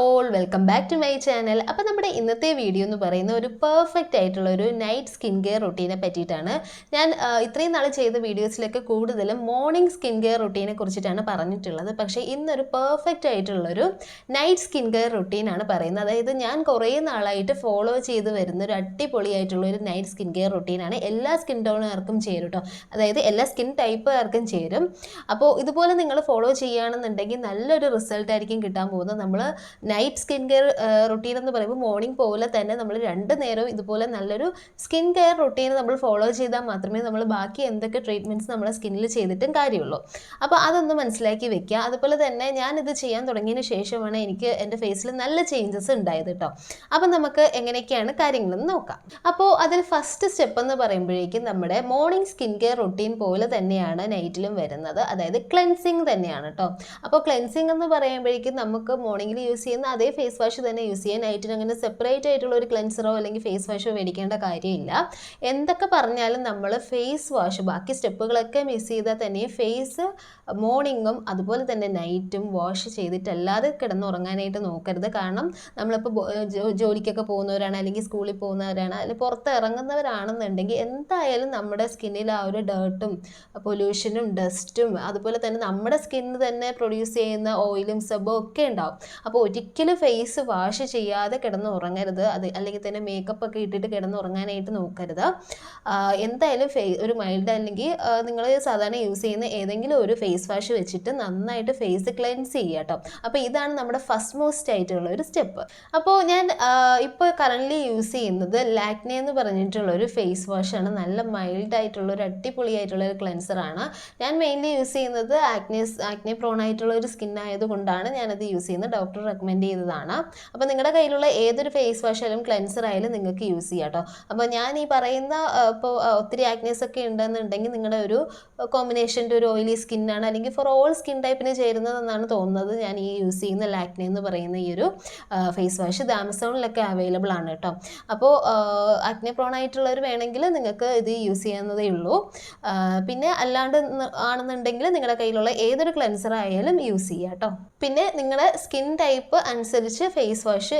All welcome back to my channel അപ്പോൾ നമ്മുടെ ഇന്നത്തെ വീഡിയോ എന്ന് പറയുന്ന ഒരു പെർഫെക്റ്റ് ആയിട്ടുള്ള ഒരു നൈറ്റ് സ്കിൻ കെയർ റൊട്ടീനെ പറ്റിയിട്ടാണ് ഞാൻ ഇത്രയും നാൾ ചെയ്ത വീഡിയോസിലൊക്കെ കൂടുതലും മോർണിംഗ് സ്കിൻ കെയർ റൊട്ടീനെ കുറിച്ചിട്ടാണ് പറഞ്ഞിട്ടുള്ളത്. പക്ഷേ ഇന്നൊരു പെർഫെക്റ്റ് ആയിട്ടുള്ളൊരു നൈറ്റ് സ്കിൻ കെയർ റൊട്ടീനാണ് പറയുന്നത്. അതായത് ഞാൻ കുറേ നാളായിട്ട് ഫോളോ ചെയ്ത് വരുന്ന ഒരു അടിപൊളിയായിട്ടുള്ള ഒരു നൈറ്റ് സ്കിൻ കെയർ റൊട്ടീനാണ് എല്ലാ സ്കിൻ ടോണുകാർക്കും ചേരും കേട്ടോ അതായത് എല്ലാ സ്കിൻ ടൈപ്പുകാർക്കും ചേരും. അപ്പോൾ ഇതുപോലെ നിങ്ങൾ ഫോളോ ചെയ്യുകയാണെന്നുണ്ടെങ്കിൽ നല്ലൊരു റിസൾട്ട് ആയിരിക്കും കിട്ടാൻ പോകുന്നത്. നമ്മൾ നൈറ്റ് സ്കിൻ കെയർ റൊട്ടീൻ എന്ന് പറയുമ്പോൾ മോർണിംഗ് പോലെ തന്നെ നമ്മൾ രണ്ട് നേരവും ഇതുപോലെ നല്ലൊരു സ്കിൻ കെയർ റൊട്ടീൻ നമ്മൾ ഫോളോ ചെയ്താൽ മാത്രമേ നമ്മൾ ബാക്കി എന്തൊക്കെ ട്രീറ്റ്മെന്റ്സ് നമ്മുടെ സ്കിന്നിൽ ചെയ്തിട്ടും കാര്യമുള്ളൂ. അപ്പോൾ അതൊന്ന് മനസ്സിലാക്കി വെക്കുക. അതുപോലെ തന്നെ ഞാൻ ഇത് ചെയ്യാൻ തുടങ്ങിയതിന് ശേഷമാണ് എനിക്ക് എന്റെ ഫേസിൽ നല്ല ചേഞ്ചസ് ഉണ്ടായത് കേട്ടോ. അപ്പം നമുക്ക് എങ്ങനെയൊക്കെയാണ് കാര്യങ്ങളെന്ന് നോക്കാം. അപ്പോൾ അതിൽ ഫസ്റ്റ് സ്റ്റെപ്പ് എന്ന് പറയുമ്പോഴേക്കും നമ്മുടെ മോർണിംഗ് സ്കിൻ കെയർ റൊട്ടീൻ പോലെ തന്നെയാണ് നൈറ്റിലും വരുന്നത്. അതായത് ക്ലെൻസിങ് തന്നെയാണ് കേട്ടോ. അപ്പോൾ ക്ലെൻസിങ് എന്ന് പറയുമ്പോഴേക്കും നമുക്ക് മോർണിംഗിൽ യൂസ് ചെയ്യുന്ന അതേ ഫേസ് വാഷ് തന്നെ യൂസ് ചെയ്യാൻ അങ്ങനെ സെപ്പറേറ്റ് ആയിട്ടുള്ള ഒരു ക്ലെൻസറോ അല്ലെങ്കിൽ ഫേസ് വാഷോ മേടിക്കേണ്ട കാര്യമില്ല. എന്തൊക്കെ പറഞ്ഞാലും നമ്മൾ ഫേസ് വാഷ് ബാക്കി സ്റ്റെപ്പുകളൊക്കെ മിസ് ചെയ്താൽ തന്നെ ഫേസ് മോർണിംഗും അതുപോലെ തന്നെ നൈറ്റും വാഷ് ചെയ്തിട്ടല്ലാതെ കിടന്നുറങ്ങാനായിട്ട് നോക്കരുത്. കാരണം നമ്മളിപ്പോൾ ജോലിക്കൊക്കെ പോകുന്നവരാണ് അല്ലെങ്കിൽ സ്കൂളിൽ പോകുന്നവരാണ് അല്ലെങ്കിൽ പുറത്ത് ഇറങ്ങുന്നവരാണെന്നുണ്ടെങ്കിൽ എന്തായാലും നമ്മുടെ സ്കിന്നിൽ ആ ഒരു ഡേർട്ടും പൊല്യൂഷനും ഡസ്റ്റും അതുപോലെ തന്നെ നമ്മുടെ സ്കിന്ന് തന്നെ പ്രൊഡ്യൂസ് ചെയ്യുന്ന ഓയിലും സബും ഒക്കെ ഉണ്ടാവും. അപ്പോൾ ഒരിക്കലും ഫേസ് വാഷ് ചെയ്യാതെ കിടന്ന് ഉറങ്ങരുത്. അത് അല്ലെങ്കിൽ തന്നെ മേക്കപ്പ് ഒക്കെ ഇട്ടിട്ട് കിടന്ന് ഉറങ്ങാനായിട്ട് നോക്കരുത്. എന്തായാലും ഫേ ഒരു മൈൽഡ് അല്ലെങ്കിൽ നിങ്ങൾ സാധാരണ യൂസ് ചെയ്യുന്ന ഏതെങ്കിലും ഒരു ഫേസ് വാഷ് വെച്ചിട്ട് നന്നായിട്ട് ഫേസ് ക്ലെൻസ് ചെയ്യുക കേട്ടോ. അപ്പോൾ ഇതാണ് നമ്മുടെ ഫസ്റ്റ് മോസ്റ്റ് ആയിട്ടുള്ള ഒരു സ്റ്റെപ്പ് അപ്പോൾ ഞാൻ ഇപ്പോൾ കറന്റ്ലി യൂസ് ചെയ്യുന്നത് ലാക്നെ എന്ന് പറഞ്ഞിട്ടുള്ള ഒരു ഫേസ് വാഷാണ് നല്ല മൈൽഡ് ആയിട്ടുള്ള ഒരു അടിപൊളി ആയിട്ടുള്ള ഒരു ക്ലെൻസറാണ് ഞാൻ മെയിൻലി യൂസ് ചെയ്യുന്നത് ആക്നെസ് ആക്നെ പ്രോൺ ആയിട്ടുള്ള ഒരു സ്കിൻ ആയതുകൊണ്ടാണ് ഞാനത് യൂസ് ചെയ്യുന്നത്. ഡോക്ടർ റെക്കമെൻഡ് ചെയ്തതാണ്. അപ്പോൾ നിങ്ങളുടെ കയ്യിലുള്ള ഏതൊരു ഫേസ് വാഷ് ആയാലും ക്ലെൻസർ ആയാലും നിങ്ങൾക്ക് യൂസ് ചെയ്യാം കേട്ടോ അപ്പോൾ ഞാൻ ഈ പറയുന്ന ഇപ്പോൾ ഒത്തിരി ആക്നേസ് ഒക്കെ ഉണ്ടെന്നുണ്ടെങ്കിൽ നിങ്ങളുടെ ഒരു കോമ്പിനേഷന്റെ ഒരു ഓയിലി സ്കിന്നാണ് അല്ലെങ്കിൽ ഫോർ ഓൾ സ്കിൻ ടൈപ്പിന് ചേരുന്നതെന്നാണ് തോന്നുന്നത്. ഞാൻ ഈ യൂസ് ചെയ്യുന്ന ലാക്നെ എന്ന് പറയുന്ന ഈ ഒരു ഫേസ് വാഷ് ഇത് ആമസോണിലൊക്കെ അവൈലബിൾ ആണ് കേട്ടോ അപ്പോൾ അഗ്നി പ്രോൺ ആയിട്ടുള്ളവർ വേണമെങ്കിൽ നിങ്ങൾക്ക് ഇത് യൂസ് ചെയ്യുന്നതേ ഉള്ളൂ. പിന്നെ അല്ലാണ്ട് ആണെന്നുണ്ടെങ്കിൽ നിങ്ങളുടെ കയ്യിലുള്ള ഏതൊരു ക്ലെൻസർ ആയാലും യൂസ് ചെയ്യാം കേട്ടോ പിന്നെ നിങ്ങളുടെ സ്കിൻ ടൈപ്പ് അനുസരിച്ച് ഫേസ് വാഷ്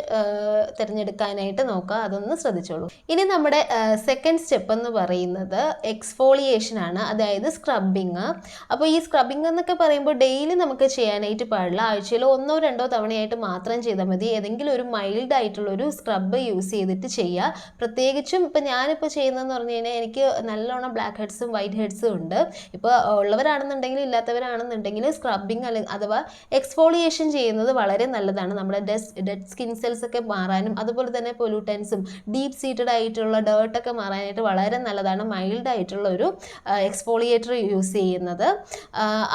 തിരഞ്ഞെടുക്കാനായിട്ട് നോക്കുക. അതൊന്ന് ശ്രദ്ധിച്ചോളൂ. ഇനി നമ്മുടെ സെക്കൻഡ് സ്റ്റെപ്പ് എന്ന് പറയുന്നത് എക്സ്ഫോളിയേഷൻ ആണ്. അതായത് സ്ക്രബിങ് അപ്പോൾ ഈ സ്ക്രബിങ് എന്നൊക്കെ പറയുമ്പോൾ ഡെയിലി നമുക്ക് ചെയ്യാനായിട്ട് പാടില്ല. ആഴ്ചയിൽ ഒന്നോ രണ്ടോ തവണയായിട്ട് മാത്രം ചെയ്താൽ മതി. ഏതെങ്കിലും ഒരു മൈൽഡ് ആയിട്ടുള്ള ഒരു സ്ക്രബ് യൂസ് ചെയ്തിട്ട് ചെയ്യുക. പ്രത്യേകിച്ചും ഇപ്പം ഞാനിപ്പോൾ ചെയ്യുന്നതെന്ന് പറഞ്ഞു കഴിഞ്ഞാൽ എനിക്ക് നല്ലോണം ബ്ലാക്ക് ഹെഡ്സും വൈറ്റ് ഹെഡ്സും ഉണ്ട്. ഇപ്പോൾ ഉള്ളവരാണെന്നുണ്ടെങ്കിലും ഇല്ലാത്തവരാണെന്നുണ്ടെങ്കിൽ സ്ക്രബിങ് അല്ലെങ്കിൽ അഥവാ എക്സ്ഫോളിയേഷൻ ചെയ്യുന്നത് വളരെ നല്ലതാണ്. നമ്മുടെ ഡെസ് ഡെഡ് സ്കിൻ സെൽസ് ഒക്കെ മാറാനും അതുപോലെ തന്നെ പൊല്യൂട്ടൻസും ഡീപ്പ് സീറ്റഡ് ആയിട്ടുള്ള ഡേർട്ടൊക്കെ മാറാനായിട്ട് വളരെ നല്ലതാണ് മൈൽഡ് ആയിട്ടുള്ള ഒരു എക്സ്പോളിയേറ്റർ യൂസ് ചെയ്യുന്നത്.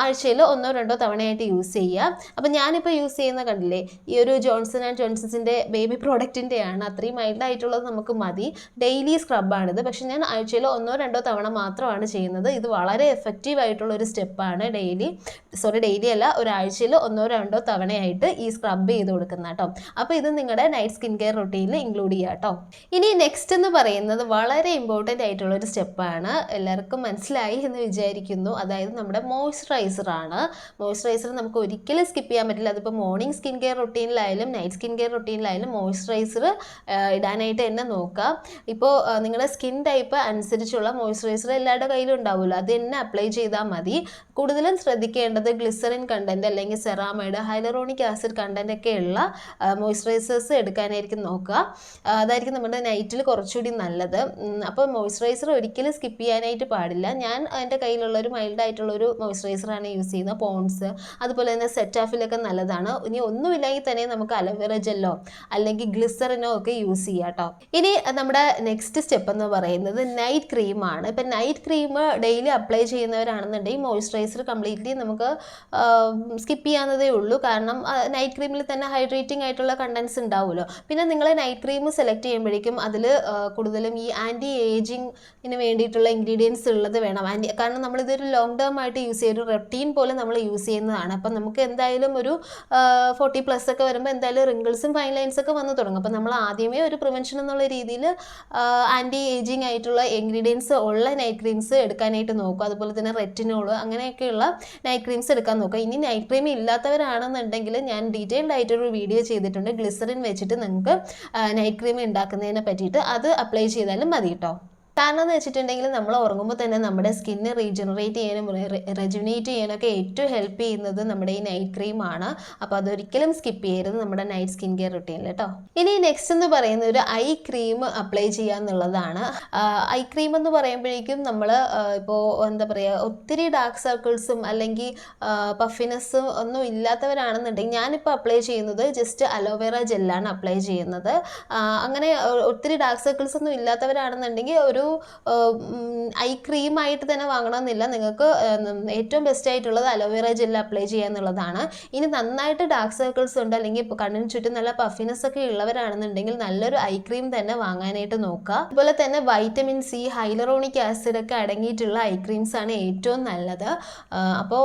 ആഴ്ചയിൽ ഒന്നോ രണ്ടോ തവണയായിട്ട് യൂസ് ചെയ്യുക. അപ്പം ഞാനിപ്പോൾ യൂസ് ചെയ്യുന്ന കണ്ടില്ലേ ഈ ഒരു ജോൺസൺ ആൻഡ് ജോൺസൺസിന്റെ ബേബി പ്രോഡക്റ്റിന്റെയാണ് അത്രയും മൈൽഡ് ആയിട്ടുള്ളത് നമുക്ക് മതി. ഡെയിലി സ്ക്രബാണിത് പക്ഷെ ഞാൻ ആഴ്ചയിൽ ഒന്നോ രണ്ടോ തവണ മാത്രമാണ് ചെയ്യുന്നത്. ഇത് വളരെ എഫക്റ്റീവ് ആയിട്ടുള്ള ഒരു സ്റ്റെപ്പാണ് ഡെയിലി സോറി ഡെയിലി അല്ല ഒരാഴ്ചയിൽ ഒന്നോ രണ്ടോ തവണയായിട്ട് ഈ സ്ക്രബ് ചെയ്ത് കൊടുക്കുന്ന കേട്ടോ അപ്പോൾ ഇത് നിങ്ങളുടെ നൈറ്റ് സ്കിൻ കെയർ റൊട്ടീനിൽ ഇൻക്ലൂഡ് ചെയ്യുക കേട്ടോ ഇനി നെക്സ്റ്റ് എന്ന് പറയുന്നത് വളരെ ഇമ്പോർട്ടന്റ് ആയിട്ടുള്ള ഒരു സ്റ്റെപ്പാണ് എല്ലാവർക്കും മനസ്സിലായി എന്ന് വിചാരിക്കുന്നു. അതായത് നമ്മുടെ മോയ്സ്ചറൈസർ ആണ്. മോയ്സ്ചറൈസർ നമുക്ക് ഒരിക്കലും സ്കിപ്പ് ചെയ്യാൻ പറ്റില്ല. അതിപ്പോൾ മോർണിംഗ് സ്കിൻ കെയർ റൊട്ടീനിലായാലും നൈറ്റ് സ്കിൻ കെയർ റൊട്ടീനിലായാലും മോയ്സ്ചറൈസർ ഇടാനായിട്ട് തന്നെ നോക്കുക ഇപ്പോൾ നിങ്ങളുടെ സ്കിൻ ടൈപ്പ് അനുസരിച്ചുള്ള മോയ്സ്ചറൈസർ എല്ലാവരുടെ കയ്യിലും ഉണ്ടാവുമല്ലോ. അത് തന്നെ അപ്ലൈ ചെയ്താൽ മതി. കൂടുതലും ശ്രദ്ധിക്കേണ്ടത് ഗ്ലിസറിൻ കണ്ടന്റ് അല്ലെങ്കിൽ സെറാമൈഡ് ഹൈലറോണിക് ആസിഡ് കണ്ടന്റ് ഒക്കെ ഉള്ള മോയ്സ്ചറൈസേഴ്സ് എടുക്കാനായിരിക്കും നോക്കുക. അതായിരിക്കും നമ്മുടെ നൈറ്റിൽ കുറച്ചുകൂടി നല്ലത്. അപ്പോൾ മോയ്സ്ചറൈസർ ഒരിക്കലും സ്കിപ്പ് ചെയ്യാനായിട്ട് പാടില്ല. ഞാൻ എന്റെ കയ്യിലുള്ള ഒരു മൈൽഡ് ആയിട്ടുള്ള ഒരു മോയ്സ്ചറൈസറാണ് യൂസ് ചെയ്യുന്നത്. പോൺസ് അതുപോലെ തന്നെ സെറ്റാഫിലൊക്കെ നല്ലതാണ്. ഇനി ഒന്നുമില്ലെങ്കിൽ തന്നെ നമുക്ക് അലോവേറ ജെല്ലോ അല്ലെങ്കിൽ ഗ്ലിസറിനോ ഒക്കെ യൂസ് ചെയ്യാം കേട്ടോ ഇനി നമ്മുടെ നെക്സ്റ്റ് സ്റ്റെപ്പ് എന്ന് പറയുന്നത് നൈറ്റ് ക്രീമാണ് ഇപ്പം നൈറ്റ് ക്രീം ഡെയിലി അപ്ലൈ ചെയ്യുന്നവരാണെന്നുണ്ടെങ്കിൽ മോയ്സ്ചറൈസർ കംപ്ലീറ്റ്ലി നമുക്ക് സ്കിപ്പ് ചെയ്യാവുന്നതേ ഉള്ളൂ. കാരണം നൈറ്റ് ക്രീമിൽ തന്നെ ഹൈഡ്രേറ്റിംഗ് ആയിട്ടുള്ള കണ്ടൻസ് ഉണ്ടാവുമല്ലോ. പിന്നെ നിങ്ങൾ നൈറ്റ് ക്രീം സെലക്ട് ചെയ്യുമ്പോഴേക്കും അതിൽ കൂടുതലും ഈ ആന്റി ഏജിങ്ങിന് വേണ്ടിയിട്ടുള്ള ഇൻഗ്രീഡിയൻസ് ഉള്ളത് വേണം. ആന്റി കാരണം നമ്മളിതൊരു ലോങ് ടേം ആയിട്ട് യൂസ് ചെയ്യുന്ന ഒരു റെപ്റ്റീൻ പോലെ നമ്മൾ യൂസ് ചെയ്യുന്നതാണ്. അപ്പം നമുക്ക് എന്തായാലും ഒരു ഫോർട്ടി പ്ലസ് ഒക്കെ വരുമ്പോൾ എന്തായാലും റിങ്കിൾസും ഫൈൻ ലൈൻസ് ഒക്കെ വന്നു തുടങ്ങും. അപ്പം നമ്മൾ ആദ്യമേ ഒരു പ്രിവെൻഷൻ എന്നുള്ള രീതിയിൽ ആന്റി ഏജിങ് ആയിട്ടുള്ള ഇൻഗ്രീഡിയൻസ് ഉള്ള നൈറ്റ് ക്രീംസ് എടുക്കാനായിട്ട് നോക്കും. അതുപോലെ തന്നെ റെറ്റിനോൾ അങ്ങനെയൊക്കെയുള്ള നൈറ്റ് ക്രീംസ് എടുക്കാൻ നോക്കുക ഇനി നൈറ്റ് ക്രീം ഇല്ലാത്തവരാണെന്നുണ്ടെങ്കിൽ ഞാൻ ഡീറ്റെയിൽഡ് ആയിട്ട് ആയിട്ടൊരു വീഡിയോ ചെയ്തിട്ടുണ്ട്. ഗ്ലിസറിൻ വെച്ചിട്ട് നിങ്ങൾക്ക് നൈറ്റ് ക്രീം ഉണ്ടാക്കുന്നതിനെ പറ്റിയിട്ട് അത് അപ്ലൈ ചെയ്താലും മതി കേട്ടോ കാരണം എന്ന് വെച്ചിട്ടുണ്ടെങ്കിൽ നമ്മൾ ഉറങ്ങുമ്പോൾ തന്നെ നമ്മുടെ സ്കിന്ന് റീജനറേറ്റ് ചെയ്യാനും റെജുനേറ്റ് ചെയ്യാനൊക്കെ ഏറ്റവും ഹെൽപ്പ് ചെയ്യുന്നത് നമ്മുടെ ഈ നൈറ്റ് ക്രീം ആണ് അപ്പോൾ അതൊരിക്കലും സ്കിപ്പ് ചെയ്യരുത് നമ്മുടെ നൈറ്റ് സ്കിൻ കെയർ റുട്ടീനിൽ കേട്ടോ ഇനി നെക്സ്റ്റ് എന്ന് പറയുന്ന ഒരു ഐ ക്രീം അപ്ലൈ ചെയ്യുക എന്നുള്ളതാണ്. ഐ ക്രീം എന്ന് പറയുമ്പോഴേക്കും നമ്മൾ ഇപ്പോൾ എന്താ പറയുക ഒത്തിരി ഡാർക്ക് സർക്കിൾസും അല്ലെങ്കിൽ പഫിനെസ്സും ഒന്നും ഇല്ലാത്തവരാണെന്നുണ്ടെങ്കിൽ ഞാനിപ്പോൾ അപ്ലൈ ചെയ്യുന്നത് ജസ്റ്റ് അലോവേറ ജെല്ലാണ് അപ്ലൈ ചെയ്യുന്നത്. അങ്ങനെ ഒത്തിരി ഡാർക്ക് സർക്കിൾസ് ഒന്നും ഇല്ലാത്തവരാണെന്നുണ്ടെങ്കിൽ ഒരു ഐ ക്രീം ആയിട്ട് തന്നെ വാങ്ങണമെന്നില്ല. നിങ്ങൾക്ക് ഏറ്റവും ബെസ്റ്റ് ആയിട്ടുള്ളത് അലോവേറ ജെൽ അപ്ലൈ ചെയ്യുക എന്നുള്ളതാണ്. ഇനി നന്നായിട്ട് ഡാർക്ക് സർക്കിൾസ് ഉണ്ട് അല്ലെങ്കിൽ ഇപ്പോൾ കണ്ണിന് ചുറ്റും നല്ല പഫിനെസ് ഒക്കെ ഉള്ളവരാണെന്നുണ്ടെങ്കിൽ നല്ലൊരു ഐ ക്രീം തന്നെ വാങ്ങാനായിട്ട് നോക്കുക. അതുപോലെ തന്നെ വൈറ്റമിൻ സി ഹൈലറോണിക് ആസിഡ് ഒക്കെ അടങ്ങിയിട്ടുള്ള ഐ ക്രീംസ് ആണ് ഏറ്റവും നല്ലത്. അപ്പോൾ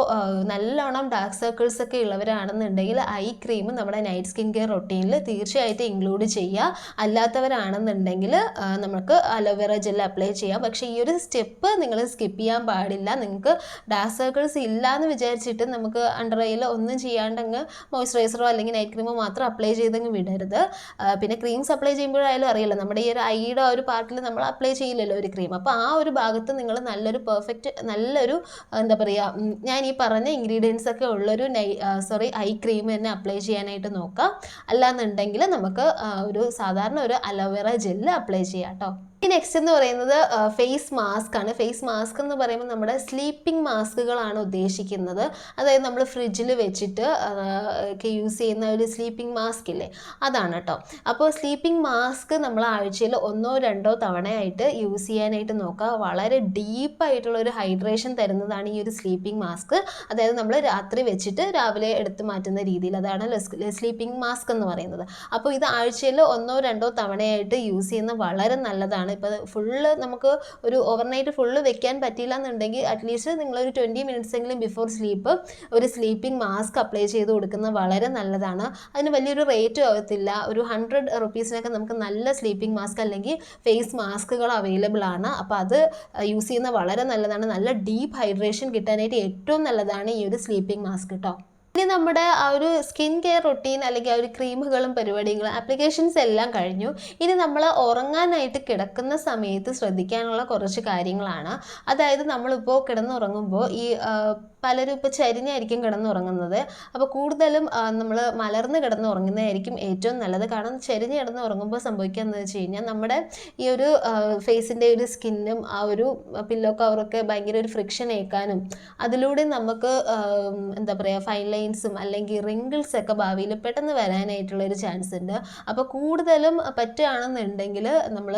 നല്ലോണം ഡാർക്ക് സർക്കിൾസ് ഒക്കെ ഉള്ളവരാണെന്നുണ്ടെങ്കിൽ ഐ ക്രീം നമ്മുടെ നൈറ്റ് സ്കിൻ കെയർ റൊട്ടീനിൽ തീർച്ചയായിട്ടും ഇൻക്ലൂഡ് ചെയ്യുക. അല്ലാത്തവരാണെന്നുണ്ടെങ്കിൽ നമുക്ക് അലോവേറ ജെൽ അപ്ലൈ ചെയ്യാം. പക്ഷേ ഈ ഒരു സ്റ്റെപ്പ് നിങ്ങൾ സ്കിപ്പ് ചെയ്യാൻ പാടില്ല. നിങ്ങൾക്ക് ഡാർക്ക് സർക്കിൾസ് ഇല്ല എന്ന് വിചാരിച്ചിട്ട് നമുക്ക് അണ്ടർ ഐയിൽ ഒന്നും ചെയ്യാണ്ടങ്ങ് മോയ്സ്ചറൈസറോ അല്ലെങ്കിൽ നൈറ്റ് ക്രീമോ മാത്രം അപ്ലൈ ചെയ്തങ്ങ് വിടരുത്. പിന്നെ ക്രീംസ് അപ്ലൈ ചെയ്യുമ്പോഴായാലും അറിയില്ല നമ്മുടെ ഈ ഒരു ഐയുടെ ഒരു പാർട്ടിൽ നമ്മൾ അപ്ലൈ ചെയ്യില്ലല്ലോ ഒരു ക്രീം അപ്പോൾ ആ ഒരു ഭാഗത്ത് നിങ്ങൾ നല്ലൊരു പെർഫെക്റ്റ് നല്ലൊരു എന്താ പറയുക ഞാൻ ഈ പറഞ്ഞ ഇൻഗ്രീഡിയൻസ് ഒക്കെ ഉള്ളൊരു നൈ സോറി ഐ ക്രീം തന്നെ അപ്ലൈ ചെയ്യാനായിട്ട് നോക്കാം. അല്ലാന്നുണ്ടെങ്കിൽ നമുക്ക് ഒരു സാധാരണ ഒരു അലോവേറ ജെല്ല് അപ്ലൈ ചെയ്യാം കേട്ടോ നെക്സ്റ്റ് എന്ന് പറയുന്നത് ഫേസ് മാസ്ക് ആണ്. ഫേസ് മാസ്ക് എന്ന് പറയുമ്പോൾ നമ്മുടെ സ്ലീപ്പിംഗ് മാസ്കുകളാണ് ഉദ്ദേശിക്കുന്നത്. അതായത് നമ്മൾ ഫ്രിഡ്ജിൽ വെച്ചിട്ട് ഒക്കെ യൂസ് ചെയ്യുന്ന ഒരു സ്ലീപ്പിംഗ് മാസ്ക് ഇല്ലേ? അതാണ് കേട്ടോ അപ്പോൾ സ്ലീപ്പിംഗ് മാസ്ക് നമ്മൾ ആഴ്ചയിൽ ഒന്നോ രണ്ടോ തവണയായിട്ട് യൂസ് ചെയ്യാനായിട്ട് നോക്കുക. വളരെ ഡീപ്പായിട്ടുള്ള ഒരു ഹൈഡ്രേഷൻ തരുന്നതാണ് ഈ ഒരു സ്ലീപ്പിംഗ് മാസ്ക് അതായത് നമ്മൾ രാത്രി വെച്ചിട്ട് രാവിലെ എടുത്തു മാറ്റുന്ന രീതിയിൽ അതാണ് സ്ലീപ്പിംഗ് മാസ്ക് എന്ന് പറയുന്നത്. അപ്പോൾ ഇത് ആഴ്ചയിൽ ഒന്നോ രണ്ടോ തവണയായിട്ട് യൂസ് ചെയ്യുന്ന വളരെ നല്ലതാണ് ഇപ്പോൾ ഫുള്ള് നമുക്ക് ഒരു ഓവർനൈറ്റ് ഫുള്ള് വെക്കാൻ പറ്റില്ല എന്നുണ്ടെങ്കിൽ അറ്റ്ലീസ്റ്റ് നിങ്ങളൊരു ട്വന്റി മിനിറ്റ്സ് എങ്കിലും ബിഫോർ സ്ലീപ്പ് ഒരു സ്ലീപ്പിംഗ് മാസ്ക് അപ്ലൈ ചെയ്ത് കൊടുക്കുന്നത് വളരെ നല്ലതാണ്. അതിന് വലിയൊരു റേറ്റ് ആവത്തില്ല. ഒരു ഹൺഡ്രഡ് റുപ്പീസിനൊക്കെ നമുക്ക് നല്ല സ്ലീപ്പിംഗ് മാസ്ക് അല്ലെങ്കിൽ ഫേസ് മാസ്കുകൾ അവൈലബിൾ ആണ്. അപ്പോൾ അത് യൂസ് ചെയ്യുന്നത് വളരെ നല്ലതാണ്. നല്ല ഡീപ്പ് ഹൈഡ്രേഷൻ കിട്ടാനായിട്ട് ഏറ്റവും നല്ലതാണ് ഈ ഒരു സ്ലീപ്പിംഗ് മാസ്ക് കേട്ടോ ഇനി നമ്മുടെ ആ ഒരു സ്കിൻ കെയർ റൊട്ടീൻ അല്ലെങ്കിൽ ആ ഒരു ക്രീമുകളും പരിപാടികളും ആപ്ലിക്കേഷൻസ് എല്ലാം കഴിഞ്ഞു. ഇനി നമ്മൾ ഉറങ്ങാനായിട്ട് കിടക്കുന്ന സമയത്ത് ശ്രദ്ധിക്കാനുള്ള കുറച്ച് കാര്യങ്ങളാണ്. അതായത് നമ്മളിപ്പോൾ കിടന്നുറങ്ങുമ്പോൾ ഈ പലരും ഇപ്പോൾ ചരിഞ്ഞായിരിക്കും കിടന്നുറങ്ങുന്നത്. അപ്പോൾ കൂടുതലും നമ്മൾ മലർന്ന് കിടന്നുറങ്ങുന്നതായിരിക്കും ഏറ്റവും നല്ലത്. കാരണം ചരിഞ്ഞ് കിടന്നുറങ്ങുമ്പോൾ സംഭവിക്കുകയെന്ന് വെച്ച് കഴിഞ്ഞാൽ നമ്മുടെ ഈ ഒരു ഫേസിന്റെ ഒരു സ്കിന്നും ആ ഒരു പില്ലോ കവറൊക്കെ ഭയങ്കര ഒരു ഫ്രിക്ഷൻ ഏൽക്കാനും അതിലൂടെ നമുക്ക് എന്താ പറയുക ഫൈൻ ലൈൻസും അല്ലെങ്കിൽ റിങ്കിൾസ് ഒക്കെ ഭാവിയിൽ പെട്ടെന്ന് വരാനായിട്ടുള്ള ഒരു ചാൻസ് ഉണ്ട്. അപ്പോൾ കൂടുതലും പറ്റുകയാണെന്നുണ്ടെങ്കിൽ നമ്മൾ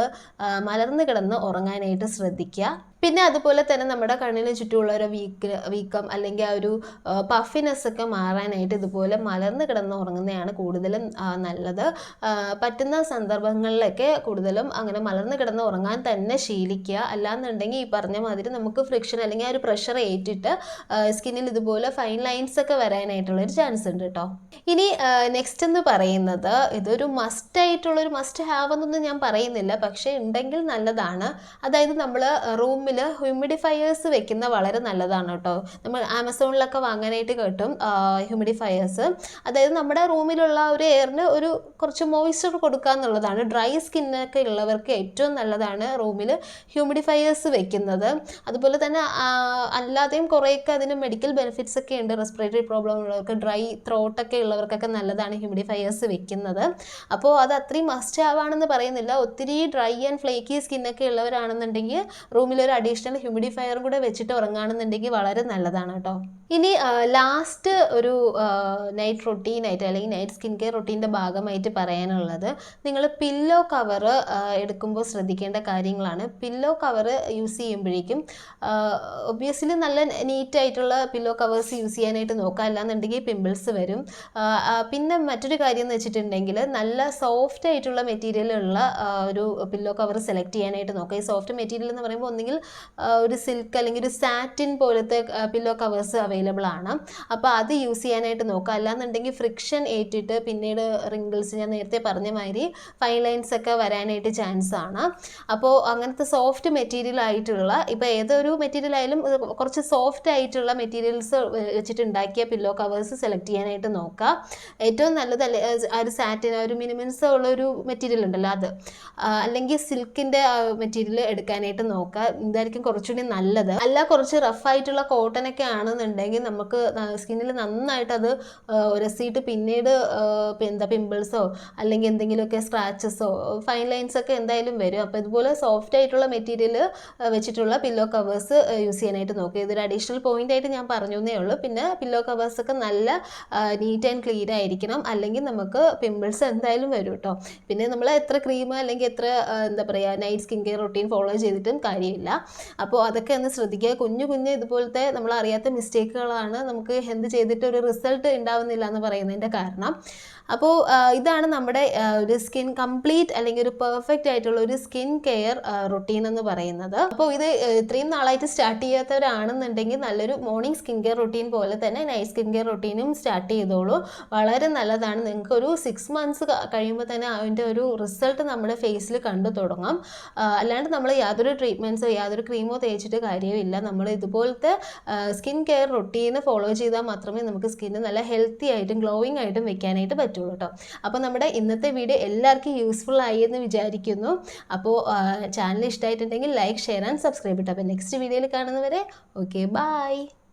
മലർന്ന് കിടന്ന് ഉറങ്ങാനായിട്ട് ശ്രദ്ധിക്കുക. പിന്നെ അതുപോലെ തന്നെ നമ്മുടെ കണ്ണിന് ചുറ്റുമുള്ള ഒരു വീക്ക് വീക്കം അല്ലെങ്കിൽ ആ ഒരു പഫിനെസ് ഒക്കെ മാറാനായിട്ട് ഇതുപോലെ മലർന്ന് കിടന്ന് ഉറങ്ങുന്നതാണ് കൂടുതലും നല്ലത്. പറ്റുന്ന സന്ദർഭങ്ങളിലൊക്കെ കൂടുതലും അങ്ങനെ മലർന്ന് കിടന്ന് ഉറങ്ങാൻ തന്നെ ശീലിക്കുക. അല്ലാന്നുണ്ടെങ്കിൽ ഈ പറഞ്ഞ മാതിരി നമുക്ക് ഫ്രിക്ഷൻ അല്ലെങ്കിൽ ആ ഒരു പ്രഷർ ഏറ്റിട്ട് സ്കിന്നിൽ ഇതുപോലെ ഫൈൻ ലൈൻസ് ഒക്കെ വരാനായിട്ടുള്ള ഒരു ചാൻസ് ഉണ്ട് കേട്ടോ ഇനി നെക്സ്റ്റ് എന്ന് പറയുന്നത് ഇതൊരു മസ്റ്റ് ആയിട്ടുള്ള ഒരു മസ്റ്റ് ഹാവ് എന്നൊന്നും ഞാൻ പറയുന്നില്ല. പക്ഷേ ഉണ്ടെങ്കിൽ നല്ലതാണ്. അതായത് നമ്മൾ റൂമിൽ ഹ്യൂമിഡിഫയേഴ്സ് വെക്കുന്ന വളരെ നല്ലതാണ് കേട്ടോ. നമ്മൾ ആമസോണിലൊക്കെ വാങ്ങാനായിട്ട് കിട്ടും ഹ്യൂമിഡിഫയേഴ്സ് അതായത് നമ്മുടെ റൂമിലുള്ള ഒരു എയറിന് ഒരു കുറച്ച് മോയ്സ്ചർ കൊടുക്കുക എന്നുള്ളതാണ്. ഡ്രൈ സ്കിന്നൊക്കെ ഉള്ളവർക്ക് ഏറ്റവും നല്ലതാണ് റൂമിൽ ഹ്യൂമിഡിഫയേഴ്സ് വെക്കുന്നത്. അതുപോലെ തന്നെ അല്ലാതെയും കുറേയൊക്കെ അതിന് മെഡിക്കൽ ബെനിഫിറ്റ്സ് ഒക്കെ ഉണ്ട്. റെസ്പിറേറ്ററി പ്രോബ്ലം ഉള്ളവർക്ക് ഡ്രൈ ത്രോട്ടൊക്കെ ഉള്ളവർക്കൊക്കെ നല്ലതാണ് ഹ്യൂമിഡിഫയേഴ്സ് വെക്കുന്നത്. അപ്പോൾ അത് അത്രയും മസ്റ്റ് ആവാണെന്ന് പറയുന്നില്ല. ഒത്തിരി ഡ്രൈ ആൻഡ് ഫ്ലേക്കി സ്കിന്നൊക്കെ ഉള്ളവരാണെന്നുണ്ടെങ്കിൽ റൂമിൽ ഒരു അഡീഷണൽ ഹ്യൂമിഡിഫയറും കൂടെ വെച്ചിട്ട് ഉറങ്ങുകയാണെന്നുണ്ടെങ്കിൽ വളരെ നല്ലതാണ് കേട്ടോ. ഇനി ലാസ്റ്റ് ഒരു നൈറ്റ് റൊട്ടീനായിട്ട് അല്ലെങ്കിൽ നൈറ്റ് സ്കിൻ കെയർ റൊട്ടീന്റെ ഭാഗമായിട്ട് പറയാനുള്ളത് നിങ്ങൾ പില്ലോ കവർ എടുക്കുമ്പോൾ ശ്രദ്ധിക്കേണ്ട കാര്യങ്ങളാണ്. പില്ലോ കവർ യൂസ് ചെയ്യുമ്പോഴേക്കും ഒബ്വിയസ്ലി നല്ല നീറ്റായിട്ടുള്ള പില്ലോ കവേഴ്സ് യൂസ് ചെയ്യാനായിട്ട് നോക്കുക. അല്ലാന്നുണ്ടെങ്കിൽ പിമ്പിൾസ് വരും. പിന്നെ മറ്റൊരു കാര്യം എന്ന് വെച്ചിട്ടുണ്ടെങ്കിൽ നല്ല സോഫ്റ്റ് ആയിട്ടുള്ള മെറ്റീരിയലുള്ള ഒരു പില്ലോ കവർ സെലക്ട് ചെയ്യാനായിട്ട് നോക്കുക. ഈ സോഫ്റ്റ് മെറ്റീരിയൽ എന്ന് പറയുമ്പോൾ ഒന്നുകിൽ ആ, ഒരു സിൽക്ക് അല്ലെങ്കിൽ ഒരു സാറ്റിൻ പോലത്തെ പില്ലോ കവേഴ്സ് അവൈലബിൾ ആണ്. അപ്പോൾ അത് യൂസ് ചെയ്യാനായിട്ട് നോക്കുക. അല്ലാന്നുണ്ടെങ്കിൽ ഫ്രിക്ഷൻ ഏറ്റിട്ട് പിന്നീട് റിങ്കിൾസ് ഞാൻ നേരത്തെ പറഞ്ഞ മാതിരി ഫൈൻ ലൈൻസ് ഒക്കെ വരാനായിട്ട് ചാൻസ് ആണ്. അപ്പോൾ അങ്ങനത്തെ സോഫ്റ്റ് മെറ്റീരിയൽ ആയിട്ടുള്ള ഇപ്പോൾ ഏതൊരു മെറ്റീരിയൽ ആയാലും കുറച്ച് സോഫ്റ്റ് ആയിട്ടുള്ള മെറ്റീരിയൽസ് വെച്ചിട്ട് ഉണ്ടാക്കിയ പില്ലോ കവേഴ്സ് സെലക്ട് ചെയ്യാനായിട്ട് നോക്കുക. ഏറ്റവും നല്ലത് ആ ഒരു സാറ്റിൻ ആ ഒരു മിനിമൻസ് ഉള്ള ഒരു മെറ്റീരിയൽ ഉണ്ടല്ലോ അത്. അല്ലെങ്കിൽ സിൽക്കിന്റെ മെറ്റീരിയൽ എടുക്കാനായിട്ട് നോക്കുക. ഇതായിരിക്കും കുറച്ചുകൂടി നല്ലത്. അല്ല കുറച്ച് റഫ് ആയിട്ടുള്ള കോട്ടൺ ഒക്കെ ആണെന്നുണ്ടെങ്കിൽ നമുക്ക് സ്കിന്നിൽ നന്നായിട്ട് അത് ഉരസിയിട്ട് പിന്നീട് എന്താ പിമ്പിൾസോ അല്ലെങ്കിൽ എന്തെങ്കിലുമൊക്കെ സ്ക്രാച്ചസോ ഫൈൻ ലൈൻസ് ഒക്കെ എന്തായാലും വരും. അപ്പോൾ ഇതുപോലെ സോഫ്റ്റ് ആയിട്ടുള്ള മെറ്റീരിയൽ വെച്ചിട്ടുള്ള പില്ലോ കവേഴ്സ് യൂസ് ചെയ്യാനായിട്ട് നോക്കുക ഇതൊരു അഡീഷണൽ പോയിന്റ് ആയിട്ട് ഞാൻ പറഞ്ഞു എന്നേ ഉള്ളൂ. പിന്നെ പില്ലോ കവേഴ്സ് ഒക്കെ നല്ല നീറ്റ് ആൻഡ് ക്ലീൻ ആയിരിക്കണം. അല്ലെങ്കിൽ നമുക്ക് പിമ്പിൾസ് എന്തായാലും വരും കേട്ടോ. പിന്നെ നമ്മൾ എത്ര ക്രീം അല്ലെങ്കിൽ എത്ര എന്താ പറയുക night skin care routine follow ചെയ്തിട്ടും കാര്യമില്ല. അപ്പോൾ അതൊക്കെ ഒന്ന് ശ്രദ്ധിക്കുക. കുഞ്ഞു കുഞ്ഞു ഇതുപോലത്തെ നമ്മൾ അറിയാത്ത മിസ്റ്റേക്കുകളാണ് നമുക്ക് എന്ത് ചെയ്തിട്ട് ഒരു റിസൾട്ട് ഉണ്ടാവുന്നില്ല എന്ന് പറയുന്നതിന്റെ കാരണം. അപ്പോൾ ഇതാണ് നമ്മുടെ ഒരു സ്കിൻ കംപ്ലീറ്റ് അല്ലെങ്കിൽ ഒരു പെർഫെക്റ്റ് ആയിട്ടുള്ള ഒരു സ്കിൻ കെയർ റൊട്ടീൻ എന്ന് പറയുന്നത്. അപ്പോൾ ഇത് ഇത്രയും നാളായിട്ട് സ്റ്റാർട്ട് ചെയ്യാത്തവരാണെന്നുണ്ടെങ്കിൽ നല്ലൊരു മോർണിംഗ് സ്കിൻ കെയർ റൊട്ടീൻ പോലെ തന്നെ നൈറ്റ് സ്കിൻ കെയർ റൊട്ടീനും സ്റ്റാർട്ട് ചെയ്തോളൂ. വളരെ നല്ലതാണ്. നിങ്ങൾക്ക് ഒരു സിക്സ് മന്ത്സ് കഴിയുമ്പോൾ തന്നെ അതിന്റെ ഒരു റിസൾട്ട് നമ്മുടെ ഫേസിൽ കണ്ടു തുടങ്ങാം. അല്ലാണ്ട് നമ്മൾ യാതൊരു ട്രീറ്റ്മെന്റ്സോ യാതൊരു ക്രീമോ തേച്ചിട്ട് കാര്യമില്ല. നമ്മൾ ഇതുപോലത്തെ സ്കിൻ കെയർ റൊട്ടീന് ഫോളോ ചെയ്താൽ മാത്രമേ നമുക്ക് സ്കിന്ന് നല്ല ഹെൽത്തി ആയിട്ടും ഗ്ലോയിങ് ആയിട്ടും വെക്കാനായിട്ട് പറ്റുള്ളൂ കേട്ടോ അപ്പോൾ നമ്മുടെ ഇന്നത്തെ വീഡിയോ എല്ലാവർക്കും യൂസ്ഫുൾ ആയി എന്ന് വിചാരിക്കുന്നു. അപ്പോൾ ചാനൽ ഇഷ്ടമായിട്ടുണ്ടെങ്കിൽ ലൈക്ക് ഷെയർ ആൻഡ് സബ്സ്ക്രൈബ് ഇട്ടോ അപ്പോൾ നെക്സ്റ്റ് വീഡിയോയിൽ കാണുന്നവരെ ഓക്കെ ബൈ.